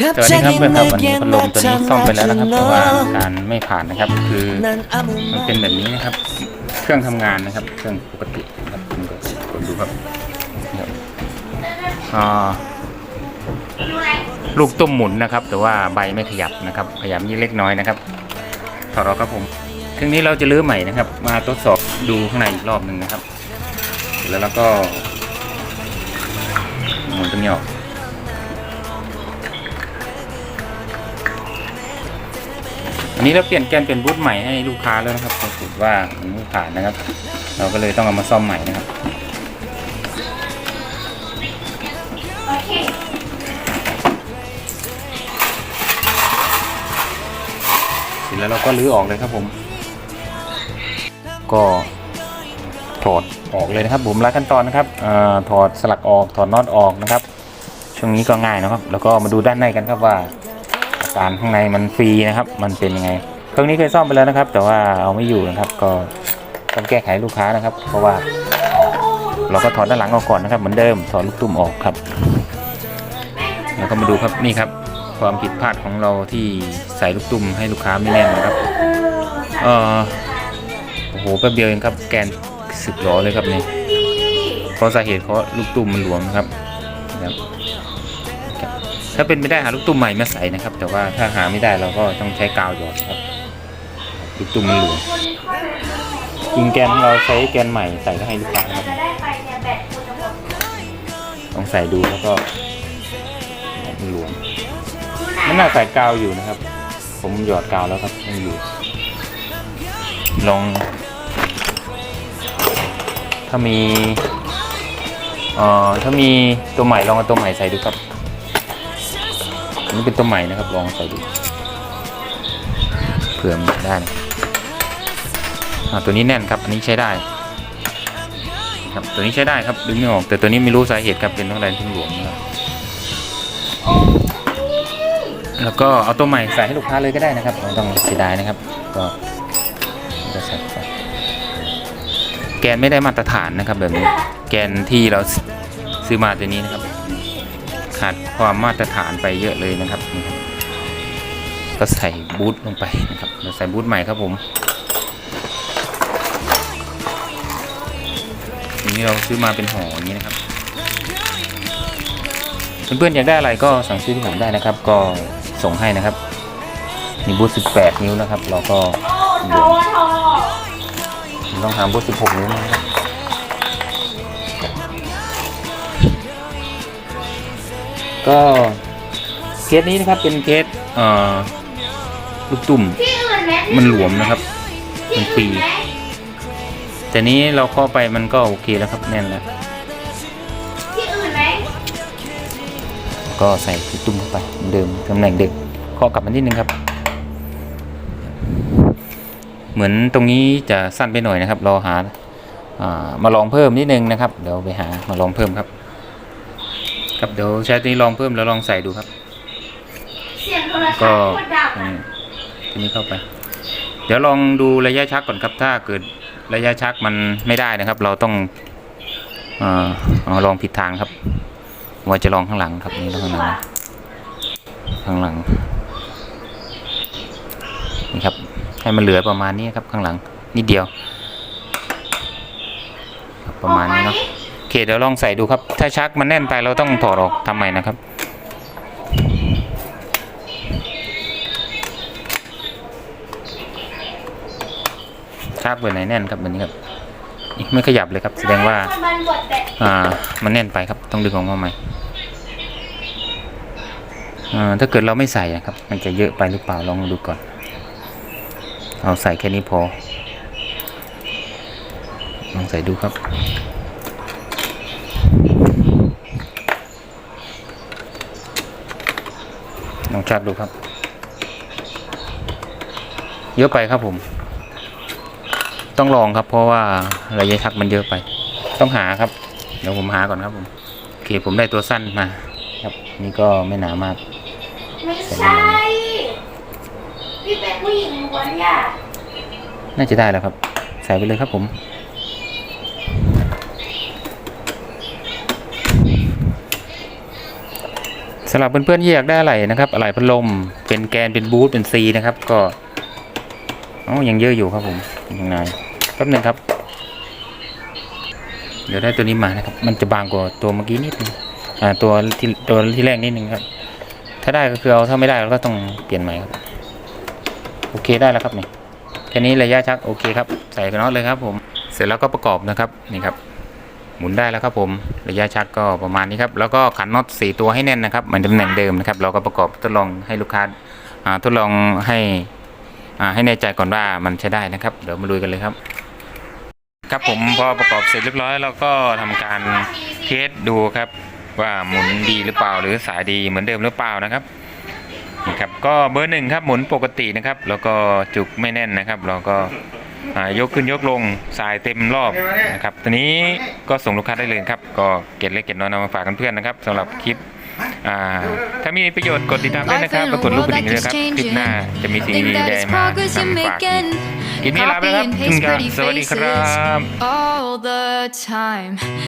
สวัสดีครับเพื่อนครับวันนี้พัดลมตัวนี้ซ่อมไปแล้วนะครับเพราะว่าการไม่ผ่านนะครับ คือมันเป็นแบบนี้นะครับ เครื่องทำงานนะครับ เครื่องปกติครับคุณก็กดดูครับอลูกตุ้มหมุนนะครับ แต่ว่าใบไม่ขยับนะครับพยายามยี่เล็กน้อยนะครับถอดออกครับผมเครื่องนี้เราจะลื้อใหม่นะครับ มาทดสอบดูข้างในอีกรอบหนึ่งนะครับ แล้วแล้วก็หมุนตัวนี้ออก อันนี้เราเปลี่ยนแกนเป็นบูทใหม่ให้ลูกค้าแล้วนะครับปรากฏว่ามันไม่ผ่านนะครับ เราก็เลยต้องเอามาซ่อมใหม่นะครับเสร็จแล้วเราก็รื้อออกเลยครับผม ก็ถอดออกเลยนะครับผมรายขั้นตอนนะครับอาถอดสลักออกถอดน็อตออกนะครับ ช่วงนี้ก็ง่ายนะครับ แล้วก็มาดูด้านในกันครับว่าอา การข้างในมันฟรีนะครับ มันเป็นยังไง เครื่องนี้เคยซ่อมไปแล้วนะครับ แต่ว่าเอาไม่อยู่นะครับ ก็ต้องแก้ไขลูกค้านะครับ เพราะว่า เราก็ถอดด้านหลังออกก่อนนะครับเหมือนเดิมถอดลูกตุ้มออกครับ แล้วก็มาดูครับนี่ครับ ความผิดพลาดของเราที่ใส่ลูกตุ้มให้ลูกค้าไม่แน่นนะครับเออโอ้โหแป๊บเดียวเองครับแกนสึกหรอเลยครับนี่เพราะสาเหตุเพราะลูกตุ้มมันหลวมครับนะครับ ถ้าเป็นไม่ได้หาลูกตุ้มใหม่มาใส่นะครับ แต่ว่าถ้าหาไม่ได้เราก็ต้องใช้กาวหยอดครับลูกตุ้มมันหลวมยิงแกนของเราใช้แกนใหม่ใส่ก็ให้ลูกค้าครับลองใส่ดูแล้วก็มันหลวมมันน่าใส่กาวอยู่นะครับ ผมหยอดกาวแล้วครับมันอยู่ ลองถ้ามีเอ่อถ้ามีตัวใหม่ลองเอาตัวใหม่ใส่ดูครับ นนี้เป็นตัวใหม่นะครับ ลองใส่ดูเผื่อมันได้นะตัวนี้แน่นครับ อันนี้ใช้ได้ครับตัวนี้ใช้ได้ครับดึงไม่ออก แต่ตัวนี้ไม่รู้สาเหตุครับเป็นเพราะอะไรถึงหลวมนะครับแล้วก็เอาตัวใหม่ใส่ให้ลูกค้าเลยก็ได้นะครับไม่ต้องเสียดายนะครับ ก็จะใส่ไปแกนไม่ได้มาตรฐานนะครับ แบบนี้ แกนที่เราซื้อมาตัวนี้นะครับ ขาดความมาตรฐานไปเยอะเลยนะครับนี่ครับ ก็ใส่บูทลงไปนะครับเราใส่บูทใหม่ครับผมอย่างนี้เราซื้อมาเป็นห่ออย่างนี้นะครับเพื่อนๆอยากได้อะไรก็สั่งซื้อที่ผมได้นะครับ ก็ส่งให้นะครับมีบูท18 นิ้วนะครับ เราก็ต้องหาบูท16 นิ้วนะครับ ก็เคสนี้นะครับเป็นเคสเอ่อลูกตุ่มที่อื่นไหมมันหลวมนะครับมันฟรีที่อื่นไหมแต่นี้เราเข้าไปมันก็โอเคแล้วครับแน่นแล้วที่อื่นไหมก็ใส่ลูกตุ่มเข้าไปเหมือนเดิมตำแหน่งเดิมเคาะกลับมานิดนึงครับ เหมือนตรงนี้จะสั้นไปหน่อยนะครับ รอหาอ่ามาลองเพิ่มนิดนึงนะครับ เดี๋ยวไปหามาลองเพิ่มครับ ครับเดี๋ยวใช้ตัวนี้ลองเพิ่มแล้วลองใส่ดูครับเสียงโทรศัพท์ก็กดดับอือะมทีนี้เข้าไป เดี๋ยวลองดูระยะชักก่อนครับ ถ้าเกิดระยะชักมันไม่ได้นะครับ เราต้องเอ่อเอาลองผิดทางครับ ว่าจะลองข้างหลังครับนี่ลองข้างหลังข้างหลังนี่ครับ ให้มันเหลือประมาณนี้ครับข้างหลังนิดเดียวครับประมาณนี้เนาะโอ เคเดี๋ยวลองใส่ดูครับ ถ้าชักมันแน่นไปเราต้องถอดออกทำใหม่นะครับ ชักเบอร์ไหนแน่นครับแบบนี้ครับไม่ขยับเลยครับ แสดงว่า อ่า มันแน่นไปครับ ต้องดึงออกมาใหม่ถ้าเกิดเราไม่ใส่อะครับ มันจะเยอะไปหรือเปล่าลองดูก่อน เอาใส่แค่นี้พอ ลองใส่ดูครับ ลองชักดูครับ เยอะไปครับผม ต้องลองครับ เพราะว่าระยะชักมันเยอะไป ต้องหาครับ เดี๋ยวผมหาก่อนครับผมโอเคผมได้ตัวสั้นมา ครับ นี่ก็ไม่หนามาก ไม่ใช่ พี่เป็นผู้หญิงล้วนอย่าน่าจะได้แล้วครับ ใส่ไปเลยครับผม สำหรับเพื่อนๆที่อยากได้อะไรนะครับอะไรพัดลมเป็นแกนเป็นบูทเป็นซีนะครับ ก็อ๋อยังเยอะอยู่ครับผมยังไงแป๊บหนึงครับ เดี๋ยวได้ตัวนี้มานะครับ มันจะบางกว่าตัวเมื่อกี้นิดนึงอ่าตัวที่ตัวที่แรกนิดนึงครับ ถ้าได้ก็คือเอาถ้าไม่ได้เราก็ต้องเปลี่ยนใหม่ครับโอเคได้แล้วครับนี่แค่นี้ระยะชักโอเคครับ ใส่ไปน็อตเลยครับผม เสร็จแล้วก็ประกอบนะครับนี่ครับ หมุนได้แล้วครับผมระยะชักก็ประมาณนี้ครับแล้วก็ขันน็อตสี่ตัวให้แน่นนะครับเหมือนตำแหน่งเดิมนะครับเราก็ประกอบทดลองให้ลูกค้าทดลองให้ให้แน่ใจก่อนว่ามันใช้ได้นะครับ เดี๋ยวมาลุยกันเลยครับ ครับผมพอประกอบเสร็จเรียบร้อยเราก็ทำการเทสดูครับว่าหมุนดีหรือเปล่าหรือสายดีเหมือนเดิมหรือเปล่านะครับนี่ครับก็เบอร์หนึ่งครับหมุนปกตินะครับ แล้วก็จุกไม่แน่นนะครับ เราก็ ยกขึ้นยกลงสายเต็มรอบนะครับตอนนี้ก็ส่งลูกค้าได้เลยครับ ก็เก็บเล็กเก็บน้อยนำมาฝากเพื่อนๆนะครับสำหรับคลิปอ่าถ้ามีประโยชน์กดติดตามด้วยนะครับแล้วกดรูปกระดิ่งด้วยครับคลิปหน้าจะมีสิ่ง Think ดี that ๆได้ it's มา progress you're นำฝากอีก making. คลิปนี้ลาไปแล้วครับ Copy and paste ครับ pretty สวัสดีครับ